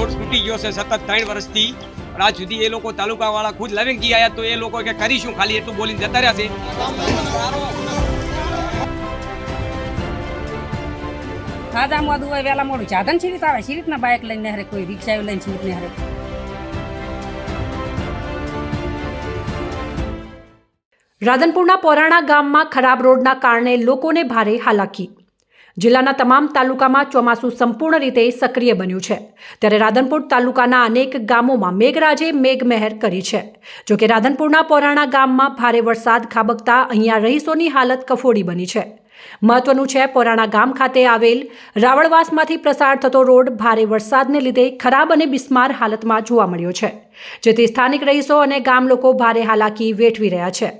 Road તૂટી ગયો છે સતત ત્રણ વર્ષથી. પણ આજ સુધી એ લોકો તાલુકાવાળા ખુદ લવિંગજી આવ્યા તો એ લોકો કે કરીશું ખાલી એટલું બોલીને જતા રહ્યા છે. ખાધા મોદું હોય વેલા મોડું. સાધન સી આવે સી રીતના બાઇક લઈને હરે કોઈ રિક્ષા લઈને સી ને હરે રાધનપુરના પોરાણા ગામમાં ખરાબ રોડના કારણે લોકોને ભારે હાલાકી. જિલ્લાના તમામ તાલુકામાં ચોમાસું સંપૂર્ણ રીતે સક્રિય બન્યું છે. ત્યારે રાધનપુર તાલુકાના અનેક ગામોમાં મેઘરાજે મેઘમહેર કરી છે. જોકે રાધનપુરના પોરાણા ગામમાં ભારે વરસાદ ખાબકતા અહીંયા રહીશોની હાલત કફોડી બની છે. મહત્વનું છે પોરાણા ગામ ખાતે આવેલ રાવળવાસમાંથી પ્રસાર થતો રોડ ભારે વરસાદને લીધે ખરાબ અને બિસ્માર હાલતમાં જોવા મળ્યો છે. જેથી સ્થાનિક રહીશો અને ગામ લોકો ભારે હાલાકી વેઠવી રહ્યા છે.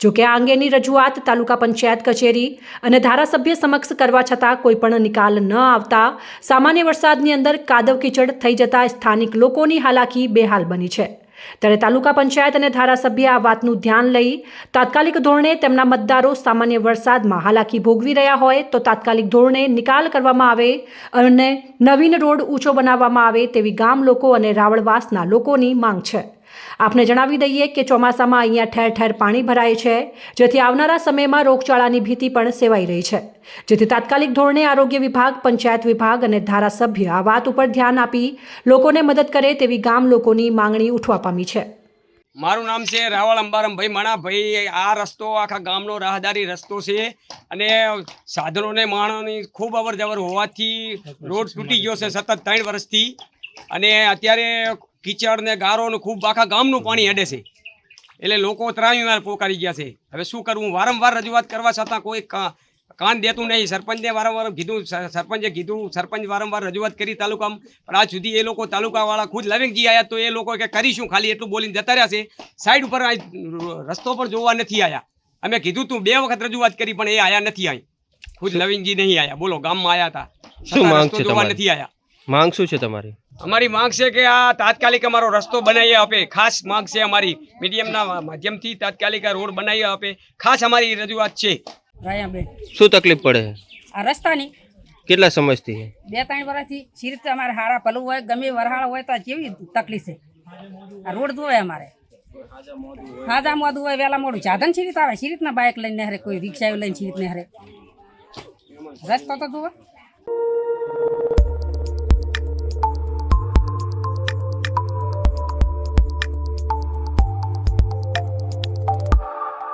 જોકે આ અંગેની રજૂઆત તાલુકા પંચાયત કચેરી અને ધારાસભ્ય સમક્ષ કરવા છતાં કોઈપણ નિકાલ ન આવતા સામાન્ય વરસાદની અંદર કાદવ કીચડ થઈ જતા સ્થાનિક લોકોની હાલાકી બેહાલ બની છે. ત્યારે તાલુકા પંચાયત અને ધારાસભ્ય આ વાતનું ધ્યાન લઈ તાત્કાલિક ધોરણે તેમના મતદારો સામાન્ય વરસાદમાં હાલાકી ભોગવી રહ્યા હોય તો તાત્કાલિક ધોરણે નિકાલ કરવામાં આવે અને નવીન રોડ ઊંચો બનાવવામાં આવે તેવી ગામ લોકો અને રાવળવાસના લોકોની માંગ છે. આપને જણાવી દઈએ કે ચોમાસામાં અહીંયા ઠેર ઠેર પાણી ભરાય છે જેથી આવનારા સમયમાં રોગચાળાની ભીતિ પણ સેવાઈ રહી છે. જેથી તાત્કાલિક ધોરણે આરોગ્ય વિભાગ પંચાયત વિભાગ અને ધારાસભ્ય આ વાત ઉપર ધ્યાન આપી લોકોને મદદ કરે તેવી ગામ લોકોની માંગણી ઉઠવા પામી છે. મારું નામ છે રાવળ અંબારમભાઈ મણાભાઈ આ રસ્તો આખા ગામનો રાહદારી રસ્તો છે અને સાધનોને માણસોની ખૂબ અવર જવર હોવાથી રોડ તૂટી ગયો છે સતત ત્રણ વર્ષથી. અને અત્યારે કીચડ ને ગારો ને ખૂબ આખા ગામનું પાણી હેડે છે. એટલે લોકો ત્રાહીમાર પોકારી ગયા છે. હવે શું કરવું? વારંવાર રજૂઆત કરવા છતાં કોઈ કાન દેતું નહીં. સરપંચે વારંવાર કીધું સરપંચે કીધું સરપંચ વારંવાર રજૂઆત કરી તાલુકામાં. પણ આજ સુધી એ લોકો તાલુકાવાળા ખુદ લવિંગજી આવ્યા તો એ લોકો કે કરીશું ખાલી એટલું બોલીને જતા રહ્યા છે. સાઈડ ઉપર રસ્તો પર જોવા નથી આવ્યા અમે કીધું તું બે વખત રજૂઆત કરી પણ એ આયા નથી અહીં. ખુદ લવિંગજી નહીં આવ્યા બોલો ગામમાં આવ્યા હતા. શું માંગ છે જોવા નથી આવ્યા માંગ શું છે તમારી? અમારી માંગ છે કે આ તાત્કાલિક અમારો રસ્તો બનાવી આપે. ખાસ માંગ છે અમારી મીડિયમના માધ્યમથી તાત્કાલિક આ રોડ બનાવી આપે. ખાસ અમારી રજૂઆત છે. શું તકલીફ પડે? આ રસ્તાની કેટલા સમજથી બે ત્રણ વર્ષથી સી રીતે અમારે હારા પલું હોય ગમે વરહાળ હોય તો કેવી તકલીફ છે? આ રોડ જોવે અમારે. હાજા મોદું હોય વેલા મોડું. સાધન સીરીત આવે સીરીતના બાઇક લઈને હરે કોઈ રિક્ષા લઈને સી રીતને હરે રસ્તો તો જોવે.